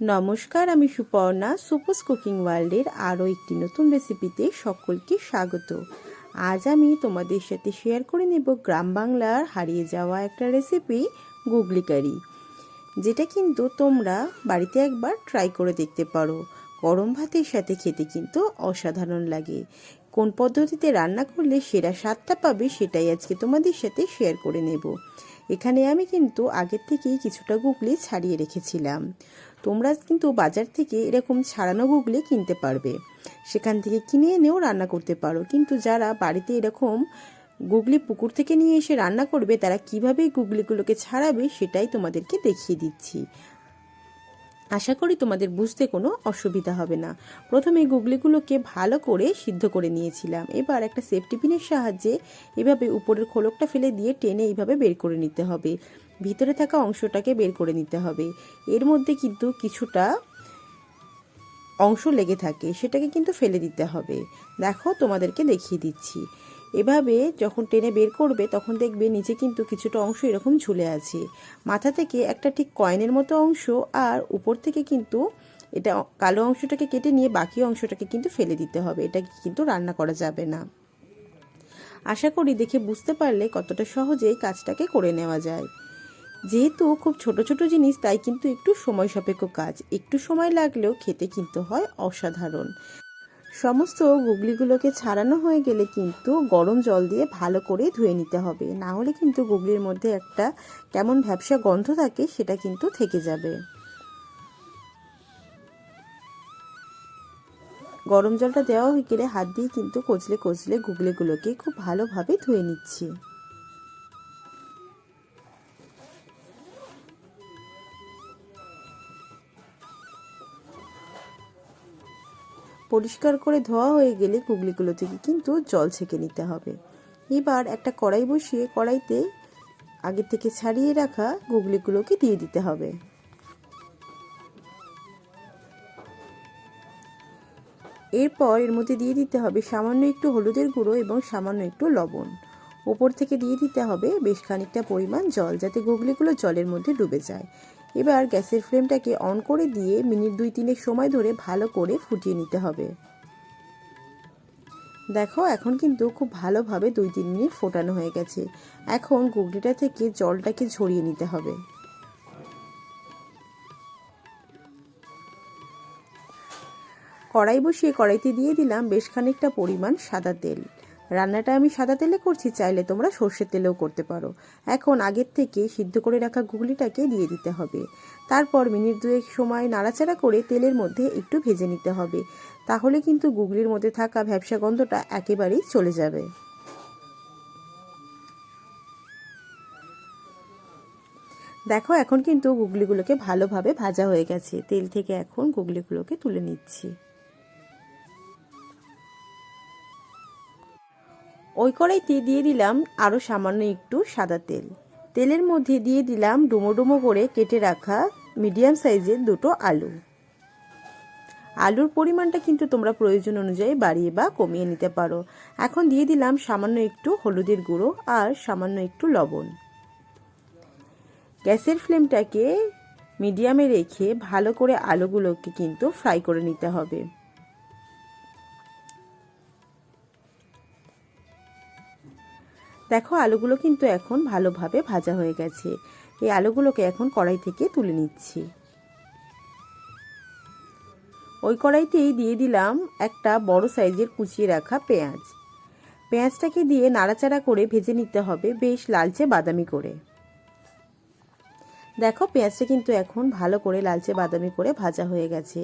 নমস্কার, আমি সুপর্ণা, সুপোস কুকিং ওয়ার্ল্ডের আরও একটি নতুন রেসিপিতে সকলকে স্বাগত। আজ আমি তোমাদের সাথে শেয়ার করে নেব গ্রাম বাংলার হারিয়ে যাওয়া একটা রেসিপি, গুগলি কারি। যেটা কিন্তু তোমরা বাড়িতে একবার ট্রাই করে দেখতে পারো। গরম ভাতের সাথে খেতে কিন্তু অসাধারণ লাগে। কোন পদ্ধতিতে রান্না করলে সেরা স্বাদটা পাবে সেটাই আজকে তোমাদের সাথে শেয়ার করে নেব। এখানে আমি কিন্তু আগের থেকেই কিছুটা গুগলি ছাড়িয়ে রেখেছিলাম। তোমরা কিন্তু বাজার থেকে এরকম ছাড়ানো গুগলি কিনতে পারবে। সেখান থেকে কিনে এনেও রান্না করতে পারো। কিন্তু যারা বাড়িতে এরকম গুগলি পুকুর থেকে নিয়ে এসে রান্না করবে, তারা কীভাবে গুগলিগুলোকে ছাড়াবে সেটাই তোমাদেরকে দেখিয়ে দিচ্ছি। আশা করি তোমাদের বুঝতে কোনো অসুবিধা হবে না। প্রথমে গুগলিগুলোকে ভালো করে সিদ্ধ করে নিয়েছিলাম। এবার একটা সেফটি পিনের সাহায্যে এভাবে উপরের খোলকটা ফেলে দিয়ে টেনে এইভাবে বের করে নিতে হবে। ভিতরে থাকা অংশটাকে বের করে নিতে হবে। এর মধ্যে কিন্তু কিছুটা অংশ লেগে থাকে, সেটাকে কিন্তু ফেলে দিতে হবে। দেখো, তোমাদেরকে দেখিয়ে দিচ্ছি। এভাবে যখন টেনে বের করবে, তখন দেখবে নিচে কিন্তু কিছুটা অংশ এরকম ঝুলে আছে। মাথা থেকে একটা ঠিক কয়েনের মতো অংশ, আর উপর থেকে কিন্তু এটা কালো অংশটাকে কেটে নিয়ে বাকি অংশটাকে কিন্তু ফেলে দিতে হবে। এটা কিন্তু রান্না করা যাবে না। আশা করি দেখে বুঝতে পারলে কতটা সহজেই কাজটাকে করে নেওয়া যায়। যেহেতু খুব ছোট ছোট জিনিস, তাই কিন্তু একটু সময় সাপেক্ষ কাজ। একটু সময় লাগলেও খেতে কিন্তু হয় অসাধারণ। সমস্ত গুগলিগুলোকে ছাড়ানো হয়ে গেলে কিন্তু গরম জল দিয়ে ভালো করে ধুয়ে নিতে হবে। না হলে কিন্তু গুগলির মধ্যে একটা কেমন ভ্যাবসা গন্ধ থাকে, সেটা কিন্তু থেকে যাবে। গরম জলটা দেওয়া হয়ে গেলে হাত দিয়ে কিন্তু কচলে কচলে গুগলিগুলোকে খুব ভালোভাবে ধুয়ে নিচ্ছি। পরিষ্কার করে ধোয়া হয়ে গেলে গুগলিগুলো থেকে কিন্তু জল ছেঁকে নিতে হবে। এবার একটা কড়াই বসিয়ে কড়াইতে আগে থেকে ছাড়িয়ে রাখা গুগলিগুলোকে দিয়ে দিতে হবে। এরপর এর মধ্যে দিয়ে দিতে হবে সামান্য একটু হলুদের গুঁড়ো এবং সামান্য একটু লবণ। ওপর থেকে দিয়ে দিতে হবে বেশ খানিকটা পরিমাণ জল যাতে গুগলিগুলো জলের মধ্যে ডুবে যায়। এবার গ্যাসের ফ্লেমটাকে অন করে দিয়ে মিনিট দুই তিনেক সময় ধরে ভালো করে ফুটিয়ে নিতে হবে। দেখো, এখন কিন্তু খুব ভালোভাবে দুই তিন মিনিট ফোটানো হয়ে গেছে। এখন গুগলিটা থেকে জলটাকে ঝরিয়ে নিতে হবে। কড়াই বসিয়ে কড়াইতে দিয়ে দিলাম বেশ খানিকটা পরিমাণ সাদা তেল। রান্নাটা আমি সাদা তেলে করছি, চাইলে তোমরা সর্ষের তেলেও করতে পারো। এখন আগের থেকে সিদ্ধ করে রাখা গুগলিটাকে দিয়ে দিতে হবে। তারপর মিনিট দুয়েক সময় নাড়াচাড়া করে তেলের মধ্যে একটু ভেজে নিতে হবে। তাহলে কিন্তু গুগলির মধ্যে থাকা ভ্যাবসা গন্ধটা একেবারেই চলে যাবে। দেখো, এখন কিন্তু গুগলিগুলোকে ভালোভাবে ভাজা হয়ে গেছে। তেল থেকে এখন গুগলিগুলোকে তুলে নিচ্ছি। ওই কড়াইতে দিয়ে দিলাম আরও সামান্য একটু সাদা তেল। তেলের মধ্যে দিয়ে দিলাম ডুমো ডুমো করে কেটে রাখা মিডিয়াম সাইজের দুটো আলু। আলুর পরিমাণটা কিন্তু তোমরা প্রয়োজন অনুযায়ী বাড়িয়ে বা কমিয়ে নিতে পারো। এখন দিয়ে দিলাম সামান্য একটু হলুদের গুঁড়ো আর সামান্য একটু লবণ। গ্যাসের ফ্লেমটাকে মিডিয়ামে রেখে ভালো করে আলুগুলোকে কিন্তু ফ্রাই করে নিতে হবে। দেখো, আলুগুলো কিন্তু এখন ভালোভাবে ভাজা হয়ে গেছে। এই আলুগুলোকে এখন কড়াই থেকে তুলে নিচ্ছি। ওই কড়াইতেই দিয়ে দিলাম একটা বড় সাইজের কুচিয়ে রাখা পেঁয়াজ। পেঁয়াজটাকে দিয়ে নাড়াচাড়া করে ভেজে নিতে হবে বেশ লালচে বাদামি করে। দেখো, পেঁয়াজটা কিন্তু এখন ভালো করে লালচে বাদামি করে ভাজা হয়ে গেছে।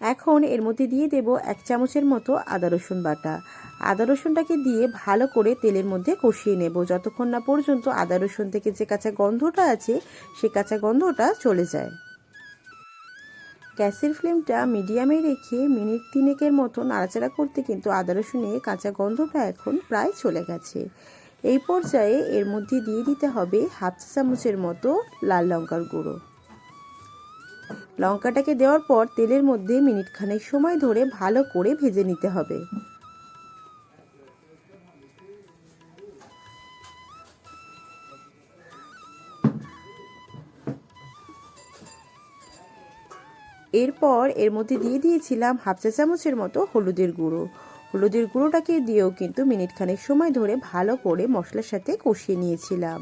এখন এর মধ্যে দিয়ে দেব এক চামচের মতো আদা রসুন বাটা। আদা রসুনটাকে দিয়ে ভালো করে তেলের মধ্যে কষিয়ে নেব। যতক্ষণ না পর্যন্ত আদা রসুন থেকে যে কাঁচা গন্ধটা আছে, সে কাঁচা গন্ধটা চলে যায়। গ্যাসের ফ্লেমটা মিডিয়ামে রেখে মিনিট তিনেকের মতো নাড়াচাড়া করতে কিন্তু আদা রসুনের কাঁচা গন্ধটা এখন প্রায় চলে গেছে। এই পর্যায়ে এর মধ্যে দিয়ে দিতে হবে হাফ চামচের মতো লাল লঙ্কার গুঁড়ো। লঙ্কাটাকে দেওয়ার পর তেলের মধ্যে মিনিট খানেক সময় ধরে ভালো করে ভেজে নিতে হবে। এরপর এর মধ্যে দিয়ে দিয়েছিলাম হাফ চা চামচের মতো হলুদের গুঁড়ো। হলুদের গুঁড়োটাকে দিয়েও কিন্তু মিনিট খানেক সময় ধরে ভালো করে মশলার সাথে কষিয়ে নিয়েছিলাম।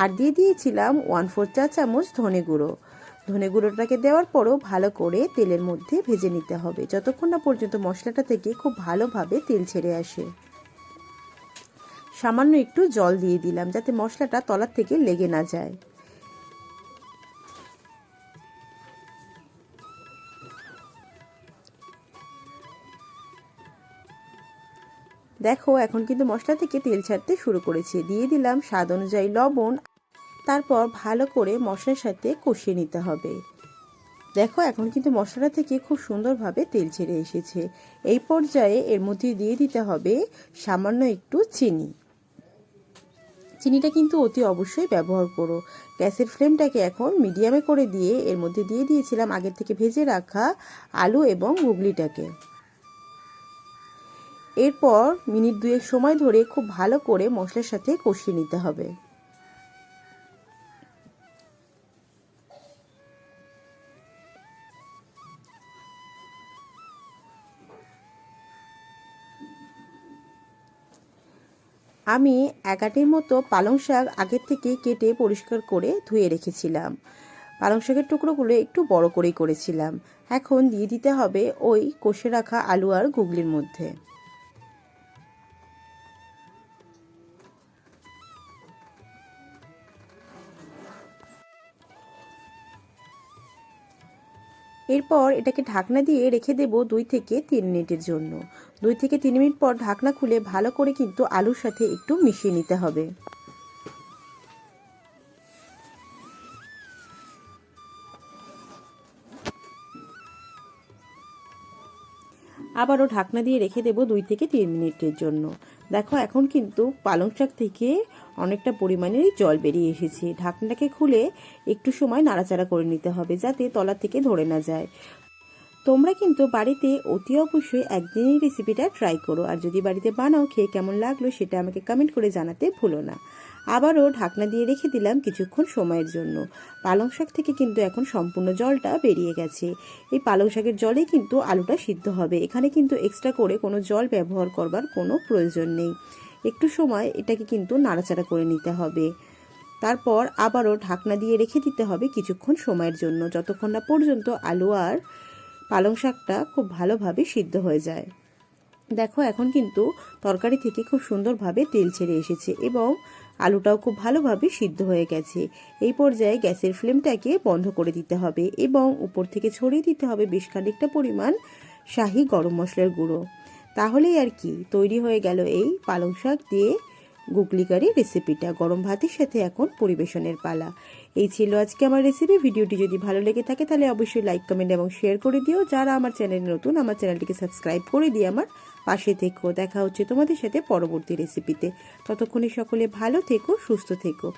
আর দিয়ে দিয়েছিলাম ওয়ান ফোর চা চামচ ধনে গুঁড়ো। ধনে গুঁড়োটাকে দেওয়ার পরও ভালো করে তেলের মধ্যে ভেজে নিতে হবে। যতক্ষণ না পর্যন্ত মশলাটা থেকে খুব ভালোভাবে তেল ছেড়ে আসে। সামান্য একটু জল দিয়ে দিলাম যাতে মশলাটা তলার থেকে লেগে না যায়। দেখো, এখন কিন্তু মশলা থেকে তেল ছাড়তে শুরু করেছে। দিয়ে দিলাম স্বাদ অনুযায়ী লবণ তারপর ভালো করে মশলার সাথে কষিয়ে নিতে হবে। দেখো, এখন কিন্তু মশলাটা থেকে খুব সুন্দরভাবে তেল ছেড়ে এসেছে। এই পর্যায়ে এর মধ্যে দিয়ে দিতে হবে সামান্য একটু চিনি। চিনিটা কিন্তু অতি অবশ্যই ব্যবহার করো। গ্যাসের ফ্লেমটাকে এখন মিডিয়ামে করে দিয়ে এর মধ্যে দিয়ে দিয়েছিলাম আগের থেকে ভেজে রাখা আলু এবং গুগলিটাকে এরপর মিনিট দুয়েক সময় ধরে খুব ভালো করে মশলার সাথে কষিয়ে নিতে হবে। আমি একাটির মতো পালং শাক আগের থেকে কেটে পরিষ্কার করে ধুয়ে রেখেছিলাম। পালং শাকের টুকরোগুলো একটু বড় করেই করেছিলাম। এখন দিয়ে দিতে হবে ওই কষে রাখা আলু আর গুগলির মধ্যে। এরপর এটাকে ঢাকনা দিয়ে রেখে দেব দুই থেকে তিন মিনিটের জন্য। দুই থেকে তিন মিনিট পর ঢাকনা খুলে ভালো করে কিন্তু আলুর সাথে একটু মিশিয়ে নিতে হবে। আবারও ঢাকনা দিয়ে রেখে দেব দুই থেকে তিন মিনিটের জন্য। দেখো, এখন কিন্তু পালং শাক থেকে অনেকটা পরিমাণেরই জল বেরিয়ে এসেছে। ঢাকনাটাকে খুলে একটু সময় নাড়াচাড়া করে নিতে হবে যাতে তলা থেকে ধরে না যায়। তোমরা কিন্তু বাড়িতে অতি অবশ্যই একদিন এই রেসিপিটা ট্রাই করো। আর যদি বাড়িতে বানাও, খেয়ে কেমন লাগল সেটা আমাকে কমেন্ট করে জানাতে ভুলো না। আবারও ঢাকনা দিয়ে রেখে দিলাম কিছুক্ষণ সময়ের জন্য। পালং শাক থেকে কিন্তু এখন সম্পূর্ণ জলটা বেরিয়ে গেছে। এই পালং শাকের জলে কিন্তু আলুটা সিদ্ধ হবে। এখানে কিন্তু এক্সট্রা করে কোনো জল ব্যবহার করবার কোনো প্রয়োজন নেই। একটু সময় এটাকে কিন্তু নাড়াচাড়া করে নিতে হবে। তারপর আবারও ঢাকনা দিয়ে রেখে দিতে হবে কিছুক্ষণ সময়ের জন্য। যতক্ষণ না পর্যন্ত আলু আর পালং শাকটা খুব ভালোভাবে সিদ্ধ হয়ে যায়। দেখো, এখন কিন্তু তরকারি থেকে খুব সুন্দরভাবে তেল ছেড়ে এসেছে এবং আলুটাও খুব ভালোভাবে সিদ্ধ হয়ে গেছে। এই পর্যায়ে গ্যাসের ফ্লেমটাকে বন্ধ করে দিতে হবে এবং উপর থেকে ছড়িয়ে দিতে হবে বেশ খানিকটা পরিমাণ শাহি গরম মশলার গুঁড়ো। তাহলেই আর কি, তৈরি হয়ে গেল এই পালং শাক দিয়ে গুগলি কারি রেসিপিটা, গরম ভাতের সাথে এখন পরিবেশনের পালা। এই ছিল আজকে আমার রেসিপি। ভিডিওটি যদি ভালো লেগে থাকে তাহলে অবশ্যই লাইক, কমেন্ট এবং শেয়ার করে দিও। যারা আমার চ্যানেল নতুন, আমার চ্যানেলটিকে সাবস্ক্রাইব করে দিয়ে আমার পাশে থেকো দেখা হচ্ছে তোমাদের সাথে পরবর্তী রেসিপিতে ততক্ষণে সকলে ভালো থেকো সুস্থ থেকো।